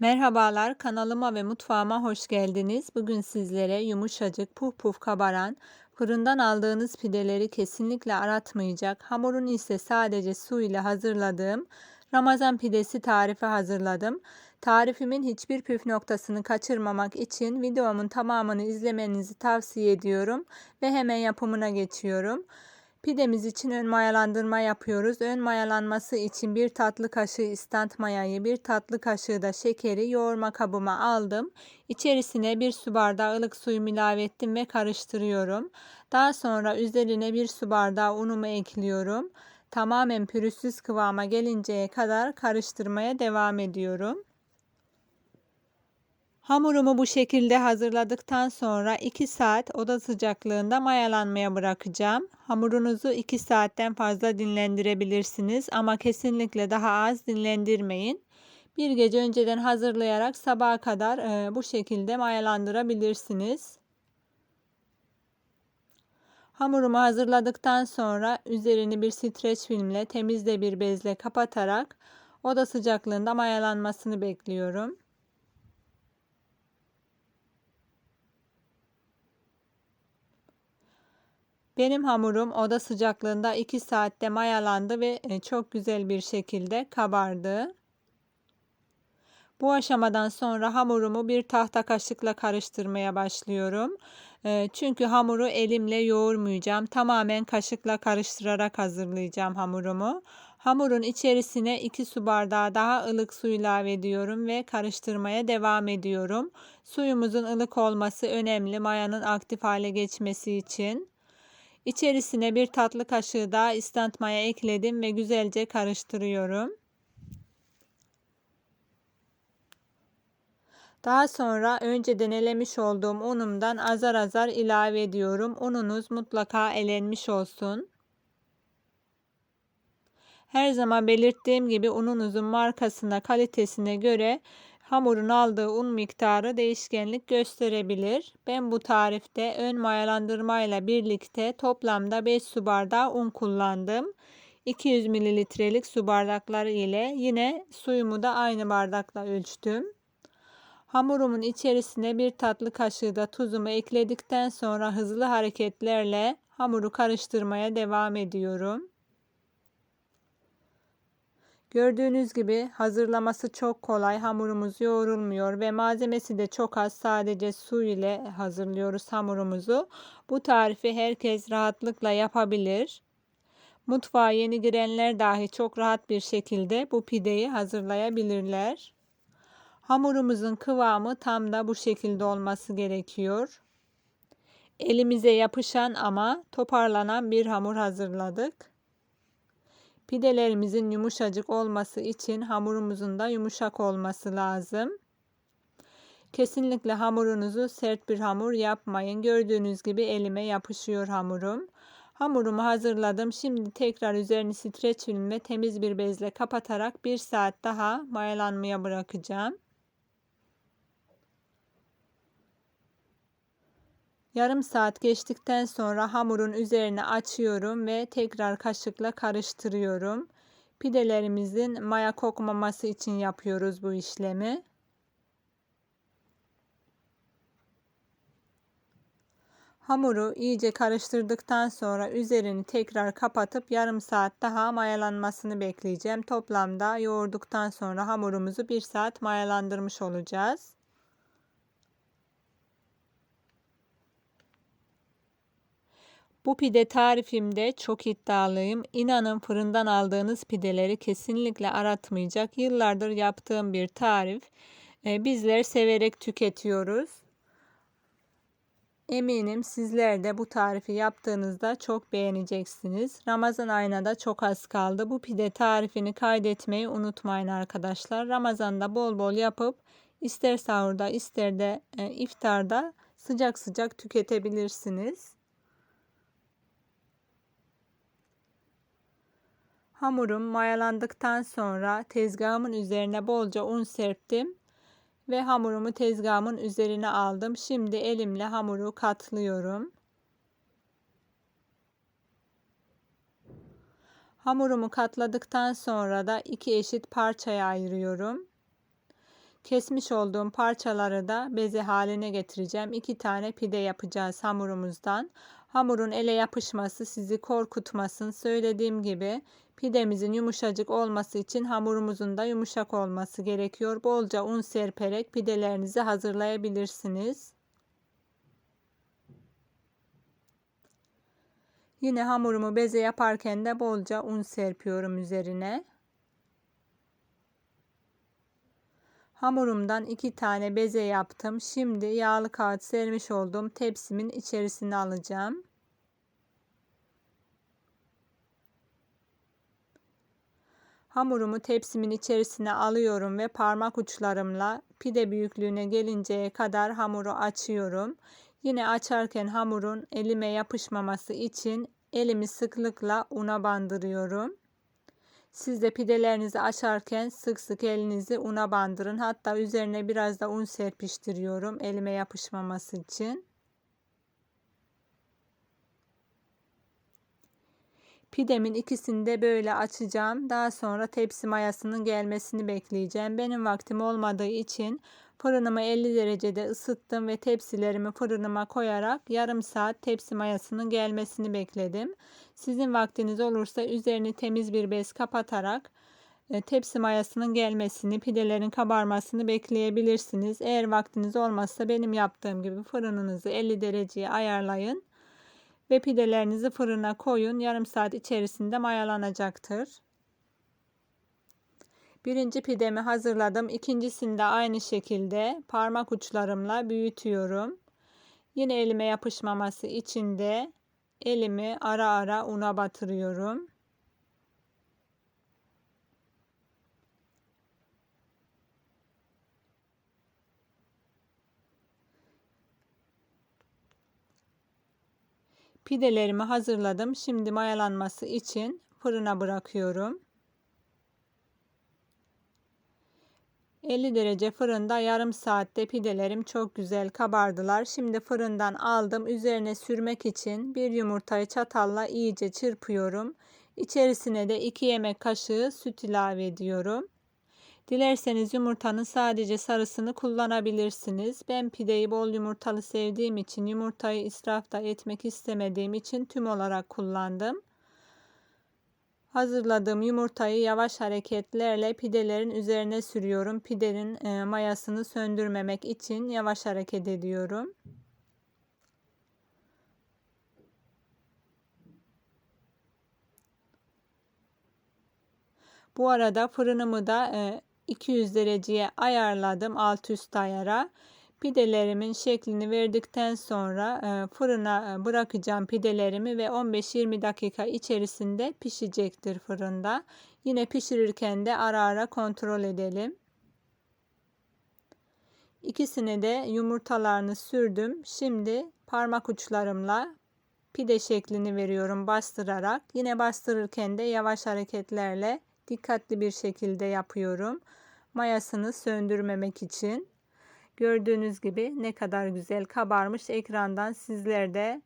Merhabalar, kanalıma ve mutfağıma hoş geldiniz. Bugün sizlere yumuşacık, puf puf kabaran, fırından aldığınız pideleri kesinlikle aratmayacak, hamurunu ise sadece su ile hazırladığım Ramazan pidesi tarifi hazırladım. Tarifimin hiçbir püf noktasını kaçırmamak için videomun tamamını izlemenizi tavsiye ediyorum ve hemen yapımına geçiyorum. Pidemiz için ön mayalandırma yapıyoruz. Ön mayalanması için bir tatlı kaşığı istant mayayı, bir tatlı kaşığı da şekeri yoğurma kabıma aldım. İçerisine bir su bardağı ılık suyumu ilave ettim ve karıştırıyorum. Daha sonra üzerine bir su bardağı unumu ekliyorum. Tamamen pürüzsüz kıvama gelinceye kadar karıştırmaya devam ediyorum. Hamurumu bu şekilde hazırladıktan sonra 2 saat oda sıcaklığında mayalanmaya bırakacağım. Hamurunuzu 2 saatten fazla dinlendirebilirsiniz ama kesinlikle daha az dinlendirmeyin. Bir gece önceden hazırlayarak sabaha kadar e, bu şekilde mayalandırabilirsiniz. Hamurumu hazırladıktan sonra üzerini bir streç filmle temiz bir bezle kapatarak oda sıcaklığında mayalanmasını bekliyorum. Benim hamurum oda sıcaklığında 2 saatte mayalandı ve e, çok güzel bir şekilde kabardı. Bu aşamadan sonra hamurumu bir tahta kaşıkla karıştırmaya başlıyorum. E, çünkü hamuru elimle yoğurmayacağım. Tamamen kaşıkla karıştırarak hazırlayacağım hamurumu. Hamurun içerisine 2 su bardağı daha ılık su ilave ediyorum ve karıştırmaya devam ediyorum. Suyumuzun ılık olması önemli mayanın aktif hale geçmesi için. İçerisine bir tatlı kaşığı daha istant maya ekledim ve güzelce karıştırıyorum. Daha sonra önceden elemiş olduğum unumdan azar azar ilave ediyorum. Ununuz mutlaka elenmiş olsun. Her zaman belirttiğim gibi ununuzun markasına, kalitesine göre hamurun aldığı un miktarı değişkenlik gösterebilir. Ben bu tarifte ön mayalandırma ile birlikte toplamda 5 su bardağı un kullandım. 200 mililitrelik su bardakları ile yine suyumu da aynı bardakla ölçtüm. Hamurumun içerisine bir tatlı kaşığı da tuzumu ekledikten sonra hızlı hareketlerle hamuru karıştırmaya devam ediyorum. Gördüğünüz gibi hazırlaması çok kolay. Hamurumuz yoğrulmuyor ve malzemesi de çok az. Sadece su ile hazırlıyoruz hamurumuzu. Bu tarifi herkes rahatlıkla yapabilir. Mutfağa yeni girenler dahi çok rahat bir şekilde bu pideyi hazırlayabilirler. Hamurumuzun kıvamı tam da bu şekilde olması gerekiyor. Elimize yapışan ama toparlanan bir hamur hazırladık. Pidelerimizin yumuşacık olması için hamurumuzun da yumuşak olması lazım. Kesinlikle hamurunuzu sert bir hamur yapmayın. Gördüğünüz gibi elime yapışıyor hamurum. Hamurumu hazırladım. Şimdi tekrar üzerini streç film ve temiz bir bezle kapatarak bir saat daha mayalanmaya bırakacağım. Yarım saat geçtikten sonra hamurun üzerine açıyorum ve tekrar kaşıkla karıştırıyorum. Pidelerimizin maya kokmaması için yapıyoruz bu işlemi. Hamuru iyice karıştırdıktan sonra üzerini tekrar kapatıp yarım saat daha mayalanmasını bekleyeceğim. Toplamda yoğurduktan sonra hamurumuzu bir saat mayalandırmış olacağız. Bu pide tarifimde çok iddialıyım. İnanın fırından aldığınız pideleri kesinlikle aratmayacak. Yıllardır yaptığım bir tarif. Ee, bizler severek tüketiyoruz. Eminim sizler de bu tarifi yaptığınızda çok beğeneceksiniz. Ramazan ayına da çok az kaldı. Bu pide tarifini kaydetmeyi unutmayın arkadaşlar. Ramazanda bol bol yapıp ister sahurda ister de e, iftarda sıcak sıcak tüketebilirsiniz. Hamurum mayalandıktan sonra tezgahımın üzerine bolca un serptim ve hamurumu tezgahımın üzerine aldım. Şimdi elimle hamuru katlıyorum. Hamurumu katladıktan sonra da iki eşit parçaya ayırıyorum. Kesmiş olduğum parçaları da beze haline getireceğim. 2 tane pide yapacağız hamurumuzdan. Hamurun ele yapışması sizi korkutmasın. Söylediğim gibi pidemizin yumuşacık olması için hamurumuzun da yumuşak olması gerekiyor. Bolca un serperek pidelerinizi hazırlayabilirsiniz. Yine hamurumu beze yaparken de bolca un serpiyorum üzerine. Hamurumdan iki tane beze yaptım. Şimdi yağlı kağıt sermiş olduğum tepsimin içerisine alacağım. Hamurumu tepsimin içerisine alıyorum ve parmak uçlarımla pide büyüklüğüne gelinceye kadar hamuru açıyorum. Yine açarken hamurun elime yapışmaması için elimi sıklıkla una bandırıyorum. Siz de pidelerinizi açarken sık sık elinizi una bandırın. Hatta üzerine biraz da un serpiştiriyorum elime yapışmaması için. Pidemin ikisini de böyle açacağım. Daha sonra tepsi mayasının gelmesini bekleyeceğim. Benim vaktim olmadığı için fırınımı 50 derecede ısıttım ve tepsilerimi fırınıma koyarak yarım saat tepsi mayasının gelmesini bekledim. Sizin vaktiniz olursa üzerini temiz bir bez kapatarak e, tepsi mayasının gelmesini, pidelerin kabarmasını bekleyebilirsiniz. Eğer vaktiniz olmazsa benim yaptığım gibi fırınınızı 50 dereceye ayarlayın ve pidelerinizi fırına koyun. Yarım saat içerisinde mayalanacaktır. Birinci pidemi hazırladım. İkincisini de aynı şekilde parmak uçlarımla büyütüyorum. Yine elime yapışmaması için de elimi ara ara una batırıyorum. Pidelerimi hazırladım. Şimdi mayalanması için fırına bırakıyorum. 50 derece fırında yarım saatte pidelerim çok güzel kabardılar. Şimdi fırından aldım. Üzerine sürmek için bir yumurtayı çatalla iyice çırpıyorum. İçerisine de 2 yemek kaşığı süt ilave ediyorum. Dilerseniz yumurtanın sadece sarısını kullanabilirsiniz. Ben pideyi bol yumurtalı sevdiğim için yumurtayı israfta etmek istemediğim için tüm olarak kullandım. Hazırladığım yumurtayı yavaş hareketlerle pidelerin üzerine sürüyorum. Pidenin e, mayasını söndürmemek için yavaş hareket ediyorum. Bu arada fırınımı da 200 e, dereceye ayarladım alt üst ayara. Pidelerimin şeklini verdikten sonra e, fırına e, bırakacağım pidelerimi ve 15-20 dakika içerisinde pişecektir fırında. Yine pişirirken de ara ara kontrol edelim. İkisine de yumurtalarını sürdüm. Şimdi parmak uçlarımla pide şeklini veriyorum bastırarak. Yine bastırırken de yavaş hareketlerle dikkatli bir şekilde yapıyorum. Mayasını söndürmemek için. Gördüğünüz gibi ne kadar güzel kabarmış ekrandan sizler de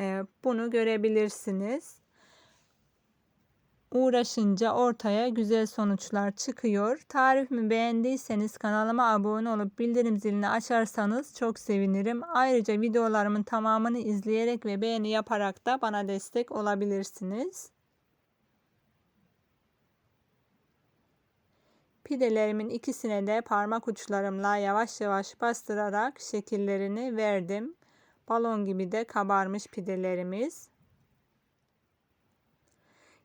e, bunu görebilirsiniz. Uğraşınca ortaya güzel sonuçlar çıkıyor. Tarifimi beğendiyseniz kanalıma abone olup bildirim zilini açarsanız çok sevinirim. Ayrıca videolarımın tamamını izleyerek ve beğeni yaparak da bana destek olabilirsiniz. Pidelerimin ikisine de parmak uçlarımla yavaş yavaş bastırarak şekillerini verdim. Balon gibi de kabarmış pidelerimiz.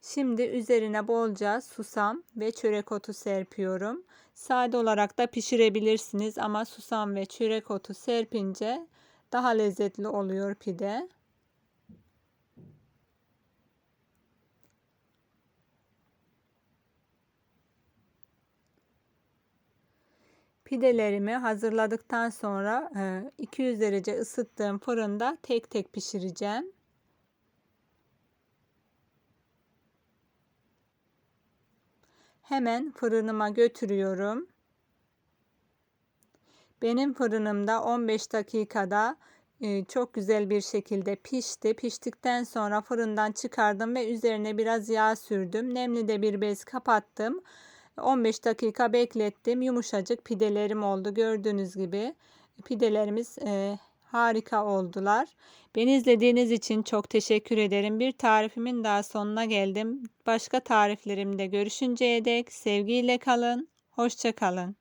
Şimdi üzerine bolca susam ve çörek otu serpiyorum. Sade olarak da pişirebilirsiniz ama susam ve çörek otu serpince daha lezzetli oluyor pide. Pidelerimi hazırladıktan sonra 200 e, derece ısıttığım fırında tek tek pişireceğim. Hemen fırınıma götürüyorum. Benim fırınımda 15 dakikada e, çok güzel bir şekilde pişti. Piştikten sonra fırından çıkardım ve üzerine biraz yağ sürdüm. Nemli de bir bez kapattım. 15 dakika beklettim. Yumuşacık pidelerim oldu. Gördüğünüz gibi pidelerimiz e, harika oldular. Beni izlediğiniz için çok teşekkür ederim. Bir tarifimin daha sonuna geldim. Başka tariflerimde görüşünceye dek sevgiyle kalın. Hoşça kalın.